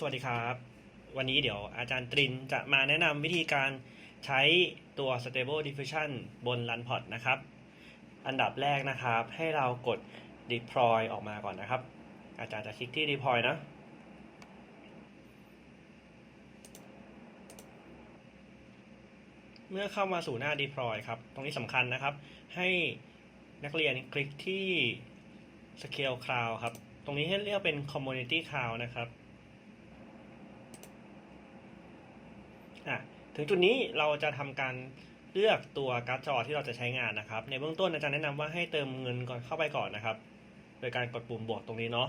สวัสดีครับ วันนี้เดี๋ยวอาจารย์ตรินจะมาแนะนำวิธีการใช้ตัว Stable Diffusion บน RunPod นะครับ อันดับแรกนะครับ ให้เรากด Deploy ออกมาก่อนนะครับ อาจารย์จะคลิกที่ Deploy นะ เมื่อเข้ามาสู่หน้า Deploy ครับ ตรงนี้สำคัญนะครับ ให้นักเรียนคลิกที่ Scale Cloud ครับ ตรงนี้ให้เรียกเป็น Community Cloud นะครับ อะถึงจุดนี้เราจะทำการเลือกตัวการ์ดจอที่เราจะใช้งานนะครับ ในเบื้องต้นอาจารย์แนะนำว่าให้เติมเงินก่อนเข้าไปก่อนนะครับ โดยการกดปุ่มบวกตรงนี้เนาะ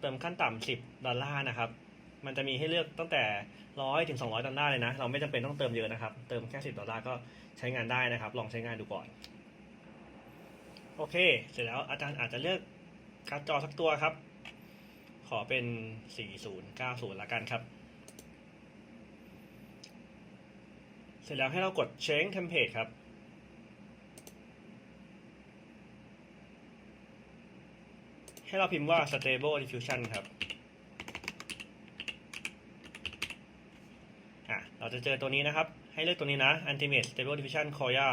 เติมขั้นต่ำ10 ดอลลาร์นะครับ มันจะมีให้เลือกตั้งแต่100ถึง200ดอลลาร์เลยนะ เราไม่จำเป็นต้องเติมเยอะนะครับ เติมแค่10ดอลลาร์ก็ใช้งานได้นะครับ ลองใช้งานดูก่อน โอเค เสร็จแล้วอาจารย์อาจจะเลือกการ์ดจอสักตัวครับ ขอเป็น 4090ละกันครับ เส ร็จแล้วให้เรากด change template ครับ ให้เราพิมพ์ว่า stable diffusion ครับอะเราจะเจอตัวนี้นะครับ ให้เลือกตัวนี้นะ ultimate stable diffusion koya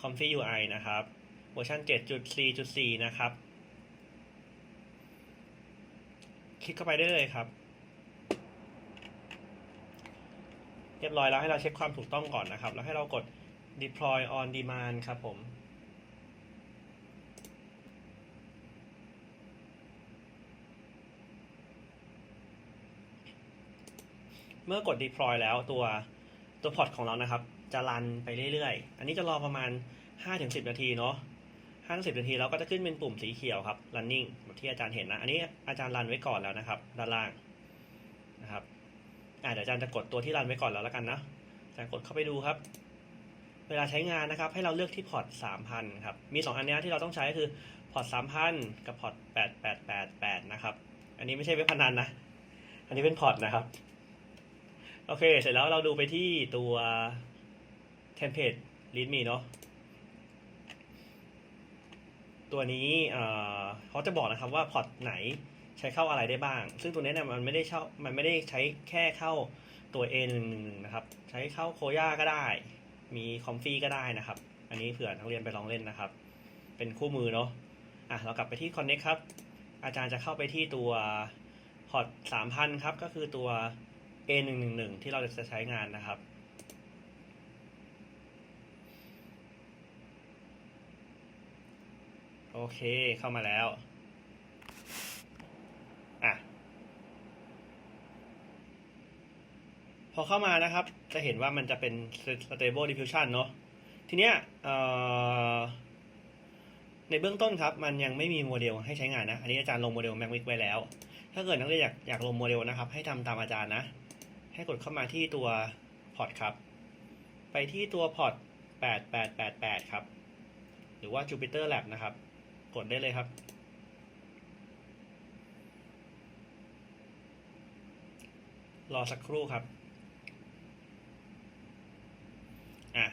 comfy ui นะครับ เวอร์ชัน7.4.4 นะครับ คลิกเข้าไปได้เลยครับ เรียบร้อยแล้วให้เราเช็คความถูกต้องก่อนนะครับ แล้วให้เรากด deploy on demand ครับผมเมื่อกด deploy แล้วตัวตัวพอร์ตของเรานะครับ จะรันไปเรื่อยๆ อันนี้จะรอประมาณ 5-10 นาทีเนาะ5-10นาทีแล้วก็จะขึ้นเป็นปุ่มสีเขียวครับ running แบบที่อาจารย์เห็นนะ อันนี้อาจารย์รันไว้ก่อนแล้วนะครับ ด้านล่างนะครับ อ่าเดี๋ยวอาจารย์จะกดตัวที่รันไว้ก่อนแล้วล้วกันนะอาจารย์กดเข้าไปดูครับ เวลาใช้งานนะครับ ให้เราเลือกที่พอร์ต3,000ครับ มี 2 อันนี้ที่เราต้องใช้ก็คือพอร์ต3,000 กับพอร์ต8888 นะครับ อันนี้ไม่ใช่เว็บพนันนะ อันนี้เป็นพอร์ตนะครับ โอเค เสร็จแล้วเราดูไปที่ตัวเทมเพลต readme เนาะตัวนี้เอ่อเขาจะบอกนะครับว่าพอร์ตไหน ใช้เข้าอะไรได้บ้าง ซึ่งตัวนี้เนี่ยมันไม่ได้เข้ามันไม่ได้ใช้แค่เข้าตัว A111 นะครับ ใช้เข้าโคย่าก็ได้ มีคอมฟี่ก็ได้นะครับ อันนี้เผื่อนักเรียนไปลองเล่นนะครับ เป็นคู่มือเนาะอะเรากลับไปที่ Connect ครับ อาจารย์จะเข้าไปที่ตัวพอร์ต3,000 ครับ ก็คือตัว A111 ที่เราจะใช้งานนะครับโอเค เข้ามาแล้ว อะ พ อเข้ามานะครับ จะเห็นว่ามันจะเป็น stable diffusion เนอะทีเนี้ยในเบื้องต้นครับ มันยังไม่มีโมเดลให้ใช้งานนะ อันนี้อาจารย์ลงโมเดล Macmic ไว้แล้ว ถ้าเกิดนักเรียนอยากอยากลงโมเดลนะครับ ให้ทำตามอาจารย์นะ ให้กดเข้ามาที่ตัวพอร์ตครับ ไปที่ตัวพอร์ต8888 ครับ หรือว่า Jupyter Lab นะครับ กดได้เลยครับ รอสักครู่ครับ อะ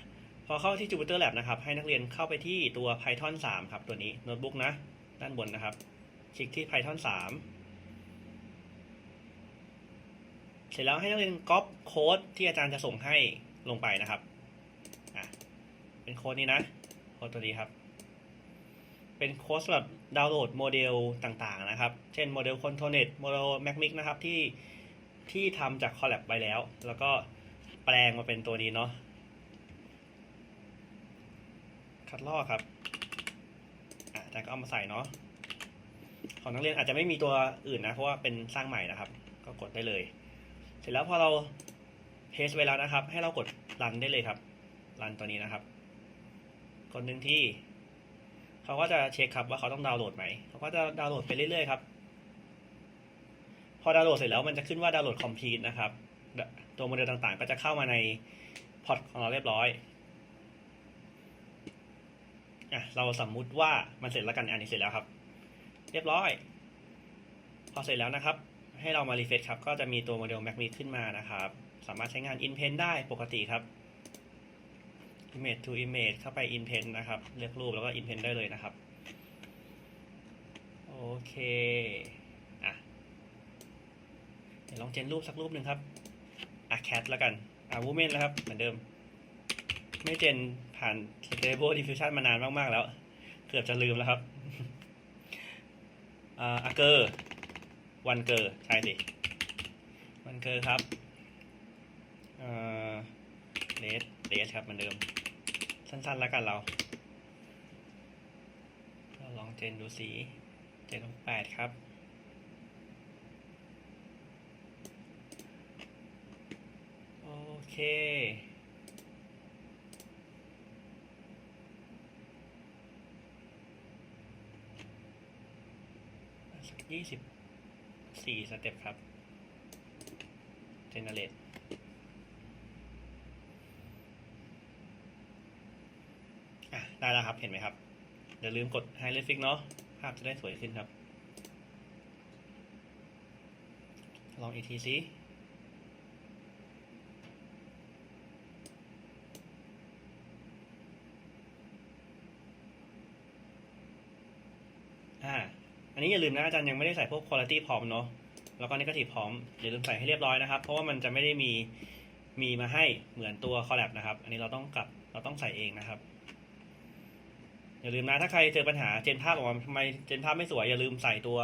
พอเข้าที่ Jupyter Lab นะครับ ให้นักเรียนเข้าไปที่ตัว Python 3 ครับ ตัวนี้โน้ตบุ๊กนะ ด้านบนนะครับ คลิกที่ Python 3 เสร็จแล้วให้นักเรียนก๊อปโค้ดที่อาจารย์จะส่งให้ลงไปนะครับ อะ เป็นโค้ดนี้นะ โค้ดตัวนี้ครับ เป็นโค้ดสำหรับดาวน์โหลดโมเดลต่างๆนะครับ เช่นโมเดล Contonet โมเดล Macmic นะครับที่ที่ทำจาก Collab ไปแล้ว แล้วก็แปลงมาเป็นตัวนี้เนาะ คัดลอกครับอ่าจารย์ก็เอามาใส่เนาะของนักเรียนอาจจะไม่มีตัวอื่นนะ เพราะว่าเป็นสร้างใหม่นะครับ ก็กดได้เลย เสร็จแล้วพอเราเพสไว้แล้วนะครับ ให้เรากดรันได้เลยครับรันตัวนี้นะครับกดหนึ่งที่เขาก็จะเช็คครับว่าเขาต้องดาวน์โหลดไหมเขาก็จะดาวน์โหลดไปเรื่อยๆครับ พอดาวน์โหลดเสร็จแล้วมันจะขึ้นว่าดาวน์โหลด complete นะครับ ตัวโมเดลต่างๆ ก็จะเข้ามาในพอร์ตของเราเรียบร้อย อะเราสมมุติว่ามันเสร็จแล้วกันอันนี้เสร็จแล้วครับ เรียบร้อย พอเสร็จแล้วนะครับ ให้เรามารีเฟซครับ ก็จะมีตัวโมเดล Mac m i ขึ้นมานะครับ สามารถใช้งาน InPen ได้ปกติครับ Image to Image เข้าไป InPen นะครับ เลือกรูปแล้วก็ InPen ได้เลยนะครับ โอเคอะเดี๋ยวลองเจนรูปสักรูปหนึ่งครับอะแคทแล้วกันอะวูเมนแล้วครับ เหมือนเดิม ไม่เจนผ่าน Stable Diffusion มานานมาก ๆ แล้ว เกือบจะลืมแล้วครับอ่าเกอร์วันเกอร์ใช่สิวันเกอร์ครับอ่าเลสเลสครับเหมือนเดิม สั้น ๆ แล้วกันเราเราลองเจนดูสีเจนแปดครับโอเค ยี่สิบสี่สเต็ปครับเจเนเรตอะ ได้แล้วครับ เห็นไหมครับ อย่าลืมกด High r e f i x เนาะ ภาพจะได้สวยขึ้นครับ ลองอีกทีสิ อ่า อั นี้อย่าลืมนะอาจารย์ยังไม่ได้ใส่พวก quality พร้อมเนาะแล้วก็ negative พร้อมอย่าลืมใส่ให้เรียบร้อยนะครับ เพราะว่ามันจะไม่ได้มีมีมาให้เหมือนตัว collab นะครับ อันนี้เราต้องกลับเราต้องใส่เองนะครับ อย่าลืมนะถ้าใครเจอปัญหาเจนภาพออกมาทำไมเจนภาพไม่สวยอย่าลืมใส่ตัว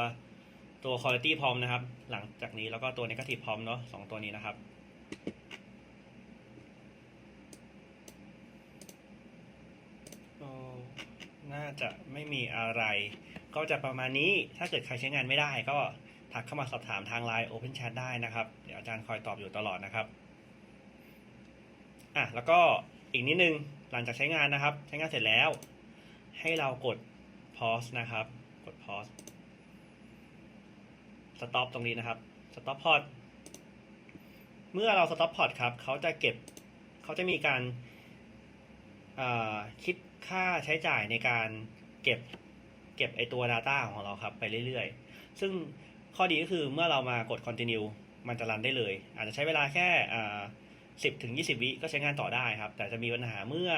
ตัว quality พร้อมนะครับ หลังจากนี้แล้วก็ตัว negative พร้อมเนาะสองตัวนี้นะครับน่าจะไม่มีอะไร ก็จะประมาณนี้ถ้าเกิดใครใช้งานไม่ได้ก็ทักเข้ามาสอบถามทาง Line Open Chat ได้นะครับ เดี๋ยวอาจารย์คอยตอบอยู่ตลอดนะครับอะแล้วก็อีกนิดนึงหลังจากใช้งานนะครับ ใช้งานเสร็จแล้ว ให้เรากด pause นะครับ กด pause stop ตรงนี้นะครับ stop port เมื่อเรา stop port ครับเขาจะเก็บเขาจะมีการคิดค่าใช้จ่ายในการเก็บ ก็บไอตัว Data ของเราครับไปเรื่อยๆ ซึ่งข้อดีก็คือเมื่อเรามากด continue มันจะรันได้เลย อาจจะใช้เวลาแค่อ่า10ถึง20วิก็ใช้งานต่อได้ครับ แต่จะมีปัญหาเมื่อ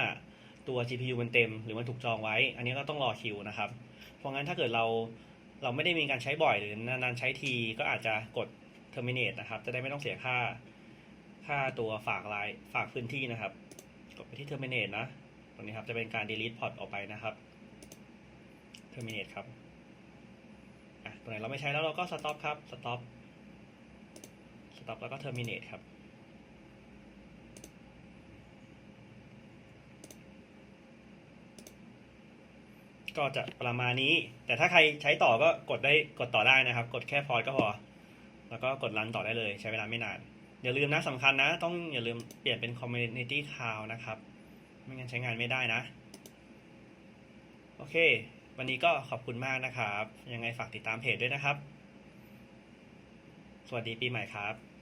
ตัว GPU มันเต็ม หรือมันถูกจองไว้ อันนี้ก็ต้องรอคิวนะครับ เพราะงั้นถ้าเกิดเราเราไม่ได้มีการใช้บ่อยหรือนานๆใช้ที ก็อาจจะกด terminate นะครับ จะได้ไม่ต้องเสียค่าค่าตัวฝากไลายฝากพื้นที่นะครับ กดไปที่ terminate นะ ตรงนี้ครับจะเป็นการ delete port ออกไปนะครับ terminate ครับอะตรงไหนเราไม่ใช้แล้วเราก็ stop ครับ stop stop แล้วก็ terminate ครับก็จะประมาณนี้ แต่ถ้าใครใช้ต่อก็กดได้กดต่อได้นะครับ กดแค่พอก็พอ แล้วก็กดรันต่อได้เลย ใช้เวลาไม่นาน อย่าลืมนะสำคัญนะ ต้องอย่าลืมเปลี่ยนเป็น community cloud นะครับ ไม่งั้นใช้งานไม่ได้นะ โอเค วันนี้ก็ขอบคุณมากนะครับ ยังไงฝากติดตามเพจด้วยนะครับ สวัสดีปีใหม่ครับ